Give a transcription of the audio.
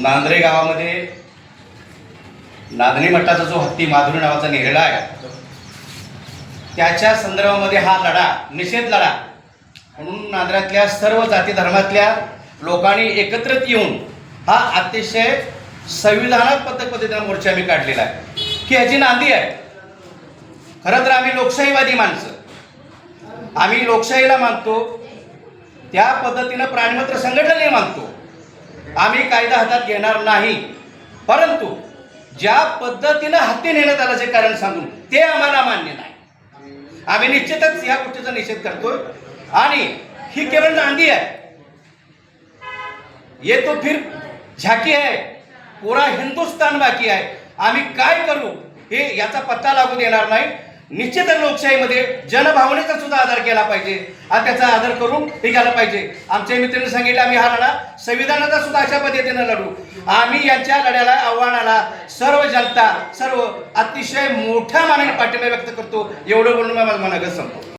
नांद्रे गावामध्ये नांदणी मठाचा जो हत्ती माधुरी नावाचा नेरळा आहे त्याच्या संदर्भामध्ये हा लढा निषेध लढा म्हणून नांद्र्यातल्या सर्व जाती धर्मातल्या लोकांनी एकत्रित येऊन हा अतिशय संविधानात्मक पद्धतीनं मोर्चा आम्ही काढलेला आहे. की ह्याची नांदी आहे. खरं तर आम्ही लोकशाहीवादी माणसं. आम्ही लोकशाहीला मानतो. त्या पद्धतीनं प्राणीमित्र संघटनेला मानतो. आम्ही कायदा हातात घेणार नाही. परंतु ज्या पद्धतीनं हत्ती नेण्यात आल्याचे कारण सांगून ते आम्हाला मान्य नाही. आम्ही निश्चितच या गोष्टीचा निषेध करतोय. आणि ही केवळ नांदी आहे. ये तो फिर झाकी आहे. पुरा हिंदुस्तान बाकी आहे. आम्ही काय करू हे याचा पत्ता लागू देणार नाही. निश्चितच लोकशाहीमध्ये जनभावनेचा सुद्धा आदर केला पाहिजे. आणि त्याचा आदर करून हे केला पाहिजे. आमच्या मित्रांनी सांगितलं आम्ही हा लढा संविधानाचा सुद्धा अशा पद्धतीनं लढू. आम्ही यांच्या लढ्याला आव्हानाला सर्व जनता सर्व अतिशय मोठ्या मानाने पाठिंबा व्यक्त करतो. एवढं बोलून मी माझं मनागत संपतो